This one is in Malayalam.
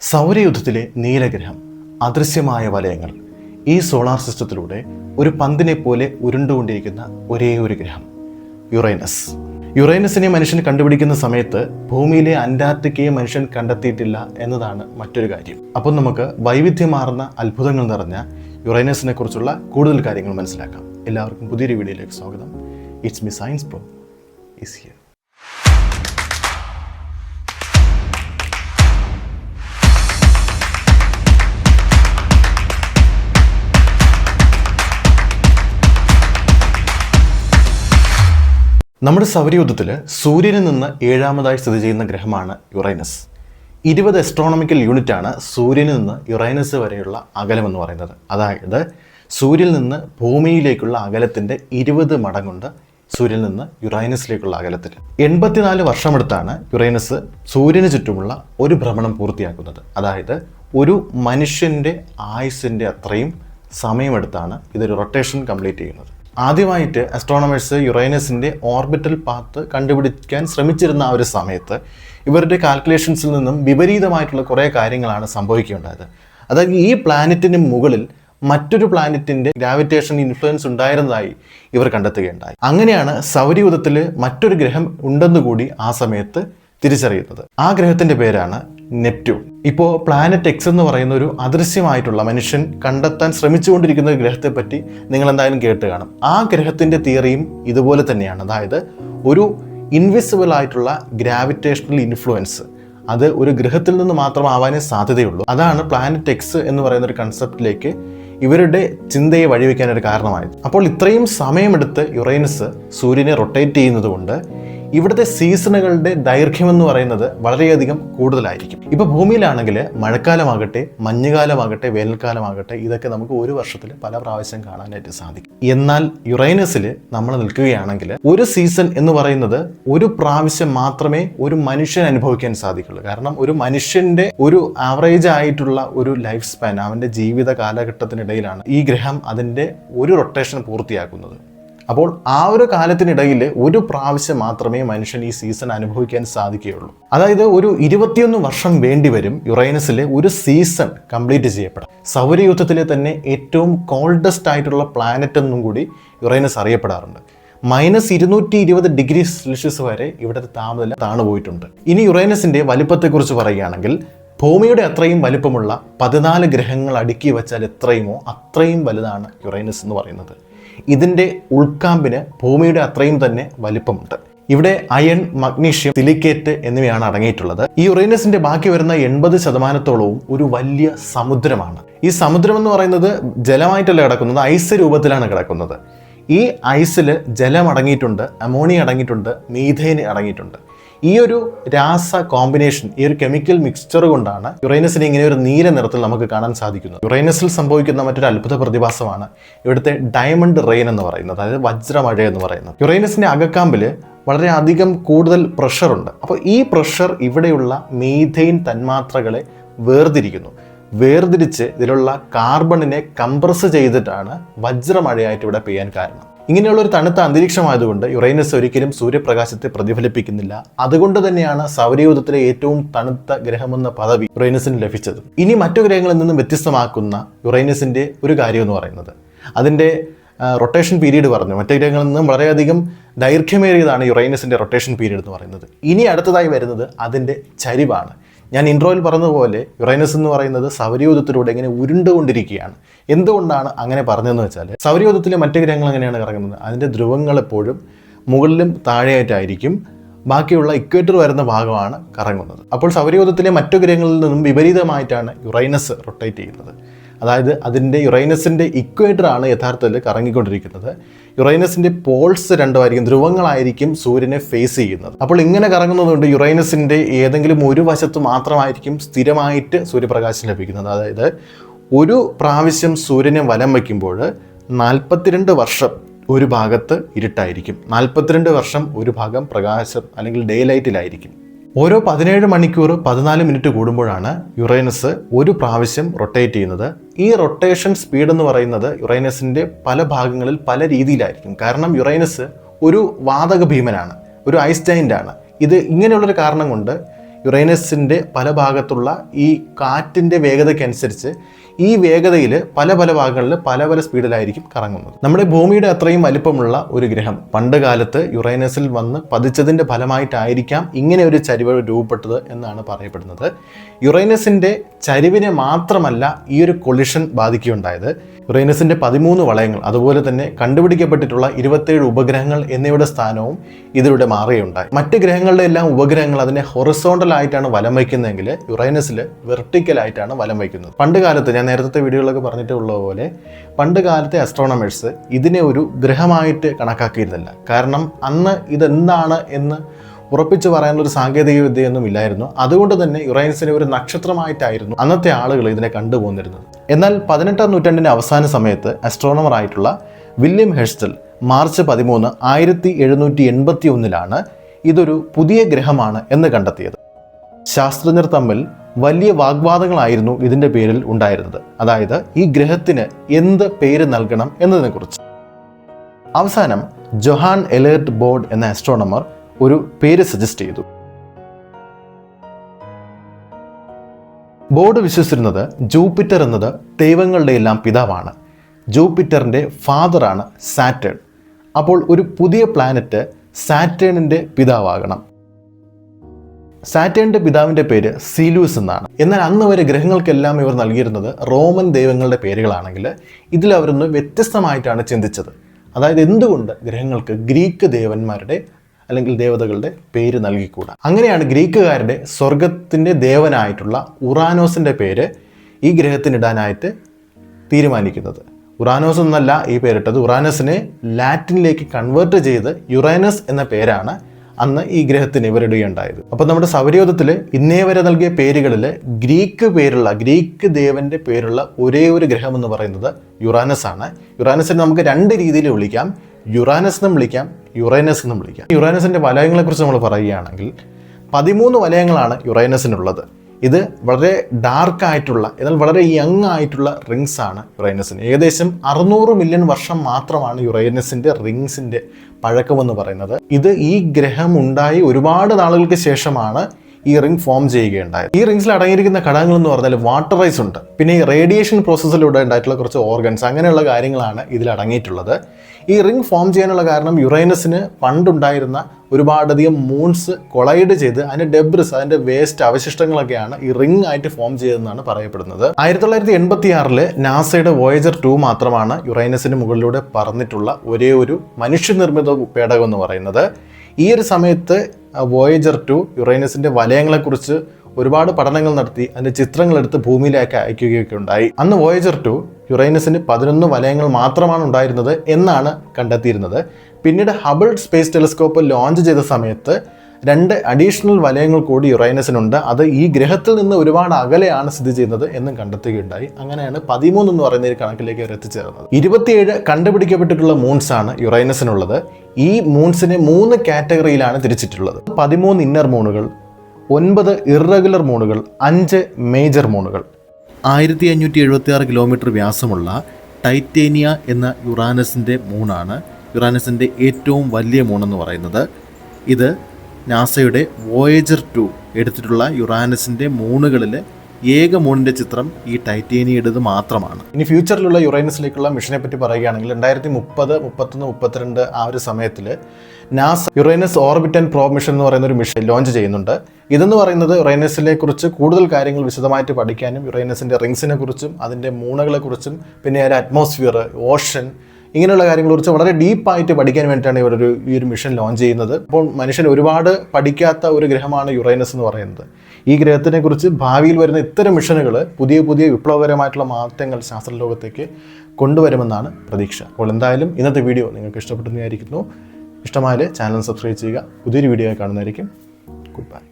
സൗരയുദ്ധത്തിലെ നീലഗ്രഹം അദൃശ്യമായ വലയങ്ങൾ ഈ സോളാർ സിസ്റ്റത്തിലൂടെ ഒരു പന്തിനെ പോലെ ഉരുണ്ടുകൊണ്ടിരിക്കുന്ന ഒരേ ഒരു ഗ്രഹം യുറൈനസ്. യുറൈനസിനെ മനുഷ്യൻ കണ്ടുപിടിക്കുന്ന സമയത്ത് ഭൂമിയിലെ അന്റാർട്ടിക്കയെ മനുഷ്യൻ കണ്ടെത്തിയിട്ടില്ല എന്നതാണ് മറ്റൊരു കാര്യം. അപ്പം നമുക്ക് വൈവിധ്യമാർന്ന അത്ഭുതങ്ങൾ നിറഞ്ഞ യുറൈനസിനെ കുറിച്ചുള്ള കൂടുതൽ കാര്യങ്ങൾ മനസ്സിലാക്കാം. എല്ലാവർക്കും പുതിയൊരു വീഡിയോയിലേക്ക് സ്വാഗതം. It's me science pro is here നമ്മുടെ സൗരയൂഥത്തിൽ സൂര്യനിൽ നിന്ന് ഏഴാമതായി സ്ഥിതി ചെയ്യുന്ന ഗ്രഹമാണ് യുറൈനസ്. ഇരുപത് എസ്ട്രോണമിക്കൽ യൂണിറ്റ് ആണ് സൂര്യനിൽ നിന്ന് യുറൈനസ് വരെയുള്ള അകലമെന്ന് പറയുന്നത്. അതായത് സൂര്യനിൽ നിന്ന് ഭൂമിയിലേക്കുള്ള അകലത്തിന്റെ ഇരുപത് മടങ്ങുണ്ട് സൂര്യനിൽ നിന്ന് യുറൈനസിലേക്കുള്ള അകലത്തിൽ. എൺപത്തിനാല് വർഷമെടുത്താണ് യുറൈനസ് സൂര്യന് ചുറ്റുമുള്ള ഒരു ഭ്രമണം പൂർത്തിയാക്കുന്നത്. അതായത് ഒരു മനുഷ്യന്റെ ആയുസിന്റെ അത്രയും സമയമെടുത്താണ് ഇതൊരു റൊട്ടേഷൻ കംപ്ലീറ്റ് ചെയ്യുന്നത്. ആദ്യമായിട്ട് അസ്ട്രോണമേഴ്സ് യുറൈനസിന്റെ ഓർബിറ്റൽ പാത്ത് കണ്ടുപിടിക്കാൻ ശ്രമിച്ചിരുന്ന ആ ഒരു സമയത്ത് ഇവരുടെ കാൽക്കുലേഷൻസിൽ നിന്നും വിപരീതമായിട്ടുള്ള കുറേ കാര്യങ്ങളാണ് സംഭവിക്കുകയുണ്ടായത്. അതായത് ഈ പ്ലാനറ്റിന് മുകളിൽ മറ്റൊരു പ്ലാനറ്റിന്റെ ഗ്രാവിറ്റേഷൻ ഇൻഫ്ലുവൻസ് ഉണ്ടായിരുന്നതായി ഇവർ കണ്ടെത്തുകയുണ്ടായി. അങ്ങനെയാണ് സൗരയൂഥത്തിൽ മറ്റൊരു ഗ്രഹം ഉണ്ടെന്നുകൂടി ആ സമയത്ത് തിരിച്ചറിയുന്നത്. ആ ഗ്രഹത്തിന്റെ പേരാണ് നെപ്റ്റ്യൂൺ. ഇപ്പോൾ പ്ലാനറ്റ് എക്സ് എന്ന് പറയുന്ന ഒരു അദൃശ്യമായിട്ടുള്ള മനുഷ്യൻ കണ്ടെത്താൻ ശ്രമിച്ചുകൊണ്ടിരിക്കുന്ന ഒരു ഗ്രഹത്തെ പറ്റി നിങ്ങൾ എന്തായാലും കേട്ട് കാണും. ആ ഗ്രഹത്തിന്റെ തിയറിയും ഇതുപോലെ തന്നെയാണ്. അതായത് ഒരു ഇൻവിസിബിൾ ആയിട്ടുള്ള ഗ്രാവിറ്റേഷണൽ ഇൻഫ്ലുവൻസ് അത് ഒരു ഗ്രഹത്തിൽ നിന്ന് മാത്രം മാത്രമാവാനേ സാധ്യതയുള്ളൂ. അതാണ് പ്ലാനറ്റ് എക്സ് എന്ന് പറയുന്ന ഒരു കൺസെപ്റ്റിലേക്ക് ഇവരുടെ ചിന്തയെ വഴിവെക്കാൻ ഒരു കാരണമായത്. അപ്പോൾ ഇത്രയും സമയമെടുത്ത് യുറൈനസ് സൂര്യനെ റൊട്ടേറ്റ് ചെയ്യുന്നത് കൊണ്ട് ഇവിടുത്തെ സീസണുകളുടെ ദൈർഘ്യം എന്ന് പറയുന്നത് വളരെയധികം കൂടുതലായിരിക്കും. ഇപ്പൊ ഭൂമിയിലാണെങ്കിൽ മഴക്കാലമാകട്ടെ മഞ്ഞുകാലമാകട്ടെ വേനൽക്കാലമാകട്ടെ ഇതൊക്കെ നമുക്ക് ഒരു വർഷത്തിൽ പല പ്രാവശ്യം കാണാനായിട്ട് സാധിക്കും. എന്നാൽ യുറൈനസിൽ നമ്മൾ നിൽക്കുകയാണെങ്കിൽ ഒരു സീസൺ എന്ന് പറയുന്നത് ഒരു പ്രാവശ്യം മാത്രമേ ഒരു മനുഷ്യൻ അനുഭവിക്കാൻ സാധിക്കുള്ളൂ. കാരണം ഒരു മനുഷ്യന്റെ ഒരു ആവറേജ് ആയിട്ടുള്ള ഒരു ലൈഫ് സ്പാൻ അവന്റെ ജീവിത കാലഘട്ടത്തിനിടയിലാണ് ഈ ഗ്രഹം അതിന്റെ ഒരു റൊട്ടേഷൻ പൂർത്തിയാക്കുന്നത്. അപ്പോൾ ആ ഒരു കാലത്തിനിടയിൽ ഒരു പ്രാവശ്യം മാത്രമേ മനുഷ്യൻ ഈ സീസൺ അനുഭവിക്കാൻ സാധിക്കുകയുള്ളൂ. അതായത് ഒരു ഇരുപത്തിയൊന്ന് വർഷം വേണ്ടിവരും യുറൈനസിലെ ഒരു സീസൺ കംപ്ലീറ്റ് ചെയ്യപ്പെടാൻ. സൗരയൂഥത്തിലെ തന്നെ ഏറ്റവും കോൾഡസ്റ്റ് ആയിട്ടുള്ള പ്ലാനറ്റ് എന്നും കൂടി യുറൈനസ് അറിയപ്പെടാറുണ്ട്. മൈനസ് ഇരുന്നൂറ്റി ഇരുപത് ഡിഗ്രി സെൽഷ്യസ് വരെ ഇവിടുത്തെ താപനില താണു പോയിട്ടുണ്ട്. ഇനി യുറൈനസിന്റെ വലിപ്പത്തെക്കുറിച്ച് പറയുകയാണെങ്കിൽ ഭൂമിയുടെ അത്രയും വലിപ്പമുള്ള പതിനാല് ഗ്രഹങ്ങൾ അടുക്കി വെച്ചാൽ എത്രയുമോ അത്രയും വലുതാണ് യുറൈനസ് എന്ന് പറയുന്നത്. ഇതിന്റെ ഉൾക്കാമ്പിന് ഭൂമിയുടെ അത്രയും തന്നെ വലിപ്പമുണ്ട്. ഇവിടെ അയൺ മഗ്നീഷ്യം സിലിക്കേറ്റ് എന്നിവയാണ് അടങ്ങിയിട്ടുള്ളത്. ഈ യുറൈനസിന്റെ ബാക്കി വരുന്ന എൺപത് ശതമാനത്തോളവും ഒരു വലിയ സമുദ്രമാണ്. ഈ സമുദ്രം എന്ന് പറയുന്നത് ജലമായിട്ടല്ല കിടക്കുന്നത് ഐസ് രൂപത്തിലാണ് കിടക്കുന്നത്. ഈ ഐസിൽ ജലം അടങ്ങിയിട്ടുണ്ട് അമോണിയ അടങ്ങിയിട്ടുണ്ട് മീഥേൻ അടങ്ങിയിട്ടുണ്ട്. ഈ ഒരു രാസ കോമ്പിനേഷൻ ഈ ഒരു കെമിക്കൽ മിക്സ്ചർ കൊണ്ടാണ് യുറൈനസിനെ ഇങ്ങനെ ഒരു നീല നിറത്തിൽ നമുക്ക് കാണാൻ സാധിക്കുന്നത്. യുറൈനസിൽ സംഭവിക്കുന്ന മറ്റൊരു അത്ഭുത പ്രതിഭാസമാണ് ഇവിടുത്തെ ഡയമണ്ട് റെയിൻ എന്ന് പറയുന്നത് അതായത് വജ്രമഴ എന്ന് പറയുന്നത്. യുറൈനസിന്റെ അകക്കാമ്പിൽ വളരെയധികം കൂടുതൽ പ്രഷറുണ്ട് അപ്പോൾ ഈ പ്രഷർ ഇവിടെയുള്ള മീഥെയിൻ തന്മാത്രകളെ വേർതിരിക്കുന്നു. വേർതിരിച്ച് ഇതിലുള്ള കാർബണിനെ കംപ്രസ് ചെയ്തിട്ടാണ് വജ്രമഴയായിട്ട് ഇവിടെ പെയ്യാൻ കാരണം. ഇങ്ങനെയുള്ള ഒരു തണുത്ത അന്തരീക്ഷമായതുകൊണ്ട് യുറൈനസ് ഒരിക്കലും സൂര്യപ്രകാശത്തെ പ്രതിഫലിപ്പിക്കുന്നില്ല. അതുകൊണ്ട് തന്നെയാണ് സൗരയൂഥത്തിലെ ഏറ്റവും തണുത്ത ഗ്രഹമെന്ന പദവി യുറൈനസിന് ലഭിച്ചത്. ഇനി മറ്റു ഗ്രഹങ്ങളിൽ നിന്നും വ്യത്യസ്തമാക്കുന്ന യുറൈനസിന്റെ ഒരു കാര്യം എന്ന് പറയുന്നത് അതിന്റെ റൊട്ടേഷൻ പീരീഡ് പറഞ്ഞു. മറ്റു ഗ്രഹങ്ങളിൽ നിന്നും വളരെയധികം ദൈർഘ്യമേറിയതാണ് യുറൈനസിന്റെ റൊട്ടേഷൻ പീരീഡ് എന്ന് പറയുന്നത്. ഇനി അടുത്തതായി വരുന്നത് അതിന്റെ ചരിവാണ്. ഞാൻ ഇൻട്രോയിൽ പറഞ്ഞതുപോലെ യുറൈനസ് എന്ന് പറയുന്നത് സൗരയൂഥത്തിലൂടെ ഇങ്ങനെ ഉരുണ്ടുകൊണ്ടിരിക്കുകയാണ്. എന്തുകൊണ്ടാണ് അങ്ങനെ പറഞ്ഞതെന്ന് വെച്ചാൽ സൗരയൂഥത്തിലെ മറ്റു ഗ്രഹങ്ങൾ എങ്ങനെയാണ് കറങ്ങുന്നത്? അതിന്റെ ധ്രുവങ്ങൾ എപ്പോഴും മുകളിലും താഴെയായിട്ടായിരിക്കും. ബാക്കിയുള്ള ഇക്വേറ്റർ വരുന്ന ഭാഗമാണ് കറങ്ങുന്നത്. അപ്പോൾ സൗരയൂഥത്തിലെ മറ്റു ഗ്രഹങ്ങളിൽ നിന്നും വിപരീതമായിട്ടാണ് യുറൈനസ് റൊട്ടേറ്റ് ചെയ്യുന്നത്. അതായത് അതിന്റെ യുറൈനസിന്റെ ഇക്വേറ്റർ ആണ് യഥാർത്ഥത്തിൽ കറങ്ങിക്കൊണ്ടിരിക്കുന്നത്. യുറൈനസിന്റെ പോൾസ് രണ്ടുമായിരിക്കും ധ്രുവങ്ങളായിരിക്കും സൂര്യനെ ഫേസ് ചെയ്യുന്നത്. അപ്പോൾ ഇങ്ങനെ കറങ്ങുന്നതുകൊണ്ട് യുറൈനസിന്റെ ഏതെങ്കിലും ഒരു വശത്ത് മാത്രമായിരിക്കും സ്ഥിരമായിട്ട് സൂര്യപ്രകാശം ലഭിക്കുന്നത്. അതായത് ഒരു പ്രാവശ്യം സൂര്യനെ വലം വയ്ക്കുമ്പോൾ നാൽപ്പത്തിരണ്ട് വർഷം ഒരു ഭാഗത്ത് ഇരുട്ടായിരിക്കും. നാൽപ്പത്തിരണ്ട് വർഷം ഒരു ഭാഗം പ്രകാശം അല്ലെങ്കിൽ ഡേ ലൈറ്റിലായിരിക്കും. ഓരോ പതിനേഴ് മണിക്കൂർ പതിനാല് മിനിറ്റ് കൂടുമ്പോഴാണ് യുറൈനസ് ഒരു പ്രാവശ്യം റൊട്ടേറ്റ് ചെയ്യുന്നത് ഈ റൊട്ടേഷൻ സ്പീഡ് എന്ന് പറയുന്നത് യുറൈനസിന്റെ പല ഭാഗങ്ങളിൽ പല രീതിയിലായിരിക്കും. കാരണം യുറൈനസ് ഒരു വാതക ഭീമനാണ് ഒരു ഐസ് ജൈന്റാണ് ഇത് ഇങ്ങനെയുള്ളൊരു കാരണം കൊണ്ട് യുറൈനസിന്റെ പല ഭാഗത്തുള്ള ഈ കാറ്റിന്റെ വേഗതയ്ക്കനുസരിച്ച് ഈ വേഗതയിൽ പല പല ഭാഗങ്ങളിൽ പല പല സ്പീഡിലായിരിക്കും കറങ്ങുന്നത്. നമ്മുടെ ഭൂമിയുടെ അത്രയും വലിപ്പമുള്ള ഒരു ഗ്രഹം പണ്ട് കാലത്ത് യുറൈനസിൽ വന്ന് പതിച്ചതിന്റെ ഫലമായിട്ടായിരിക്കാം ഇങ്ങനെ ഒരു ചരിവ് രൂപപ്പെട്ടത് എന്നാണ് പറയപ്പെടുന്നത്. യുറൈനസിന്റെ ചരിവിനെ മാത്രമല്ല ഈ ഒരു കൊളിഷൻ ബാധിക്കുകയുണ്ടായത്. യുറൈനസിന്റെ പതിമൂന്ന് വളയങ്ങൾ അതുപോലെ തന്നെ കണ്ടുപിടിക്കപ്പെട്ടിട്ടുള്ള ഇരുപത്തേഴ് ഉപഗ്രഹങ്ങൾ എന്നിവയുടെ സ്ഥാനവും ഇതിലൂടെ മാറുകയുണ്ടായി. മറ്റ് ഗ്രഹങ്ങളുടെ എല്ലാം ഉപഗ്രഹങ്ങൾ അതിനെ ഹൊറിസോണ്ടൽ ആയിട്ടാണ് വലം വയ്ക്കുന്നതെങ്കിൽ യുറൈനസിൽ വെർട്ടിക്കൽ ആയിട്ടാണ് വലം വയ്ക്കുന്നത്. പണ്ട് കാലത്ത് ഞാൻ നേരത്തെ വീഡിയോകളൊക്കെ പറഞ്ഞിട്ടുള്ള പോലെ പണ്ട് കാലത്തെ അസ്ട്രോണമേഴ്സ് ഇതിനെ ഒരു ഗ്രഹമായിട്ട് കണക്കാക്കിയിരുന്നില്ല. കാരണം അന്ന് ഇതെന്താണ് എന്ന് ഉറപ്പിച്ച് പറയാനുള്ള ഒരു സാങ്കേതിക വിദ്യയൊന്നും ഇല്ലായിരുന്നു. അതുകൊണ്ട് തന്നെ യുറൈനസിനെ ഒരു നക്ഷത്രമായിട്ടായിരുന്നു അന്നത്തെ ആളുകൾ ഇതിനെ കണ്ടുപോന്നിരുന്നത്. എന്നാൽ പതിനെട്ടാം നൂറ്റാണ്ടിന്റെ അവസാന സമയത്ത് അസ്ട്രോണമർ ആയിട്ടുള്ള വില്യം ഹെഴ്സ്റ്റൽ മാർച്ച് പതിമൂന്ന് ആയിരത്തി എഴുന്നൂറ്റി എൺപത്തി ഒന്നിലാണ് ഇതൊരു പുതിയ ഗ്രഹമാണ് എന്ന് കണ്ടെത്തിയത്. ശാസ്ത്രജ്ഞർ തമ്മിൽ വലിയ വാഗ്വാദങ്ങളായിരുന്നു ഇതിന്റെ പേരിൽ ഉണ്ടായിരുന്നത്. അതായത് ഈ ഗ്രഹത്തിന് എന്ത് പേര് നൽകണം എന്നതിനെക്കുറിച്ച്. അവസാനം ജൊഹാൻ എലേർട്ട് ബോർഡ് എന്ന ആസ്ട്രോണമർ ഒരു പേര് സജസ്റ്റ് ചെയ്തു. ബോർഡ് വിശ്വസിച്ചിരുന്നത് ജൂപ്പിറ്റർ എന്നത് ദൈവങ്ങളുടെ എല്ലാം പിതാവാണ്. ജൂപ്പിറ്ററിന്റെ ഫാദറാണ് സാറ്റേൺ. അപ്പോൾ ഒരു പുതിയ പ്ലാനറ്റ് സാറ്റേണിന്റെ പിതാവാകണം. സാറ്റേണിന്റെ പിതാവിന്റെ പേര് സീലൂസ് എന്നാണ്. എന്നാൽ അന്ന് വരെ ഗ്രഹങ്ങൾക്കെല്ലാം ഇവർ നൽകിയിരുന്നത് റോമൻ ദൈവങ്ങളുടെ പേരുകളാണെങ്കിൽ ഇതിൽ അവരൊന്ന് വ്യത്യസ്തമായിട്ടാണ് ചിന്തിച്ചത്. അതായത് എന്തുകൊണ്ട് ഗ്രഹങ്ങൾക്ക് ഗ്രീക്ക് ദേവന്മാരുടെ അല്ലെങ്കിൽ ദേവതകളുടെ പേര് നൽകിക്കൂടാ? അങ്ങനെയാണ് ഗ്രീക്കുകാരുടെ സ്വർഗത്തിന്റെ ദേവനായിട്ടുള്ള ഉറാനോസിന്റെ പേര് ഈ ഗ്രഹത്തിനിടാനായിട്ട് തീരുമാനിക്കുന്നത്. ഉറാനോസ് എന്നല്ല ഈ പേരിട്ടത്. ഉറാനസിനെ ലാറ്റിനിലേക്ക് കൺവേർട്ട് ചെയ്ത് യുറൈനസ് എന്ന പേരാണ് അന്ന് ഈ ഗ്രഹത്തിന് ഇവരിടുകയുണ്ടായത്. അപ്പോൾ നമ്മുടെ സൗരയൂഥത്തിൽ ഇന്നേ വരെ നൽകിയ പേരുകളിൽ ഗ്രീക്ക് പേരുള്ള ഗ്രീക്ക് ദേവന്റെ പേരുള്ള ഒരേ ഒരു ഗ്രഹം എന്ന് പറയുന്നത് യുറാനസ് ആണ്. യുറാനസിനെ നമുക്ക് രണ്ട് രീതിയിൽ വിളിക്കാം. യുറാനസ് എന്നും വിളിക്കാം യുറൈനസ് എന്നും വിളിക്കാം. യുറൈനസിന്റെ വലയങ്ങളെക്കുറിച്ച് നമ്മൾ പറയുകയാണെങ്കിൽ പതിമൂന്ന് വലയങ്ങളാണ് യുറൈനസിനുള്ളത്. ഇത് വളരെ ഡാർക്ക് ആയിട്ടുള്ള എന്നാൽ വളരെ യങ് ആയിട്ടുള്ള റിങ്സ് ആണ് യുറൈനസിന്. ഏകദേശം അറുന്നൂറ് മില്യൺ വർഷം മാത്രമാണ് യുറൈനസിന്റെ റിങ്സിന്റെ പഴക്കമെന്ന് പറയുന്നത്. ഇത് ഈ ഗ്രഹം ഉണ്ടായി ഒരുപാട് നാളുകൾക്ക് ശേഷമാണ് ഈ റിംഗ് ഫോം ചെയ്യുകയുണ്ടായത്. ഈ റിംഗ്സിൽ അടങ്ങിയിരിക്കുന്ന ഘടകങ്ങൾ എന്ന് പറഞ്ഞാൽ വാട്ടർ റൈസ് ഉണ്ട്. പിന്നെ ഈ റേഡിയേഷൻ പ്രോസസ്സിലൂടെ ഉണ്ടായിട്ടുള്ള കുറച്ച് ഓർഗൻസ് അങ്ങനെയുള്ള കാര്യങ്ങളാണ് ഇതിൽ അടങ്ങിയിട്ടുള്ളത്. ഈ റിംഗ് ഫോം ചെയ്യാനുള്ള കാരണം യുറൈനസിന് പണ്ടുണ്ടായിരുന്ന ഒരുപാടധികം മൂൺസ് കൊളൈഡ് ചെയ്ത് അതിന്റെ ഡെബ്രിസ് അതിന്റെ വേസ്റ്റ് അവശിഷ്ടങ്ങളൊക്കെയാണ് ഈ റിംഗ് ആയിട്ട് ഫോം ചെയ്തതെന്നാണ് പറയപ്പെടുന്നത്. ആയിരത്തി തൊള്ളായിരത്തി എൺപത്തി ആറിൽ നാസയുടെ വോയേജർ ടു മാത്രമാണ് യുറൈനസിന് മുകളിലൂടെ പറന്നിട്ടുള്ള ഒരേ ഒരു മനുഷ്യനിർമ്മിത പേടകം എന്ന് പറയുന്നത്. ഈ ഒരു സമയത്ത് വോയേജർ ടു യുറൈനസിന്റെ വലയങ്ങളെക്കുറിച്ച് ഒരുപാട് പഠനങ്ങൾ നടത്തി അതിന്റെ ചിത്രങ്ങളെടുത്ത് ഭൂമിയിലേക്ക് അയക്കുകയൊക്കെ ഉണ്ടായി. അന്ന് വോയേജർ ടു യുറൈനസിന് പതിനൊന്ന് വലയങ്ങൾ മാത്രമാണ് ഉണ്ടായിരുന്നത് എന്നാണ് കണ്ടെത്തിയിരുന്നത്. പിന്നീട് ഹബിൾ സ്പേസ് ടെലിസ്കോപ്പ് ലോഞ്ച് ചെയ്ത സമയത്ത് രണ്ട് അഡീഷണൽ വലയങ്ങൾ കൂടി യുറൈനസിനുണ്ട് അത് ഈ ഗ്രഹത്തിൽ നിന്ന് ഒരുപാട് അകലെയാണ് സ്ഥിതി ചെയ്യുന്നത് എന്നും കണ്ടെത്തുകയുണ്ടായി. അങ്ങനെയാണ് പതിമൂന്ന് എന്ന് പറയുന്ന ഒരു കണക്കിലേക്ക് അവർ എത്തിച്ചേർന്നത്. ഇരുപത്തിയേഴ് കണ്ടുപിടിക്കപ്പെട്ടിട്ടുള്ള മൂൺസ് ആണ് യുറൈനസിനുള്ളത് ഈ മൂൺസിനെ മൂന്ന് കാറ്റഗറിയിലാണ് തിരിച്ചിട്ടുള്ളത്. പതിമൂന്ന് ഇന്നർ മൂണുകൾ ഒൻപത് ഇറഗുലർ മൂണുകൾ അഞ്ച് മേജർ മൂണുകൾ. ആയിരത്തി അഞ്ഞൂറ്റി എഴുപത്തി ആറ് കിലോമീറ്റർ വ്യാസമുള്ള ടൈറ്റേനിയ എന്ന യുറാനസിന്റെ മൂണാണ് യുറാനസിന്റെ ഏറ്റവും വലിയ മൂണെന്ന് പറയുന്നത്. ഇത് നാസയുടെ വോയേജർ ടു എടുത്തിട്ടുള്ള യുറാനസിന്റെ മൂണുകളിൽ ഏക മൂണിന്റെ ചിത്രം ഈ ടൈറ്റേനിയുടേത് മാത്രമാണ്. ഇനി ഫ്യൂച്ചറിലുള്ള യുറൈനസിലേക്കുള്ള മിഷനെ പറ്റി പറയുകയാണെങ്കിൽ രണ്ടായിരത്തി മുപ്പത് മുപ്പത്തൊന്ന് മുപ്പത്തിരണ്ട് ആ ഒരു സമയത്തിൽ NASA Uranus orbit and pro mission എന്ന് പറയുന്ന ഒരു മിഷൻ ലോഞ്ച് ചെയ്യുന്നുണ്ട്. ഇതെന്ന് പറയുന്നത് യുറേനസിനെ കുറിച്ച് കൂടുതൽ കാര്യങ്ങൾ വിശദമായിട്ട് പഠിക്കാനും യുറേനസിന്റെ റിങ്സിനെ കുറിച്ചും അതിന്റെ മൂണകളെക്കുറിച്ചും പിന്നെ അതിന്റെ അറ്റ്മോസ്ഫിയർ ഓഷൻ ഇങ്ങനെയുള്ള കാര്യങ്ങളെക്കുറിച്ച് വളരെ ഡീപ്പായിട്ട് പഠിക്കാൻ വേണ്ടിയിട്ടാണ് ഇവരൊരു ഈ ഒരു മിഷൻ ലോഞ്ച് ചെയ്യുന്നത്. അപ്പോൾ മനുഷ്യൻ ഒരുപാട് പഠിക്കാത്ത ഒരു ഗ്രഹമാണ് യുറൈനസ് എന്ന് പറയുന്നത്. ഈ ഗ്രഹത്തിനെ കുറിച്ച് ഭാവിയിൽ വരുന്ന ഇത്തരം മിഷനുകൾ പുതിയ പുതിയ വിപ്ലവകരമായിട്ടുള്ള മാറ്റങ്ങൾ ശാസ്ത്രലോകത്തേക്ക് കൊണ്ടുവരുമെന്നാണ് പ്രതീക്ഷ. അപ്പോൾ എന്തായാലും ഇന്നത്തെ വീഡിയോ നിങ്ങൾക്ക് ഇഷ്ടപ്പെട്ടെന്ന് വിചാരിക്കുന്നു. ഇഷ്ടമായാൽ ചാനൽ സബ്സ്ക്രൈബ് ചെയ്യുക. പുതിയൊരു വീഡിയോ കാണുന്നതായിരിക്കും. Good bye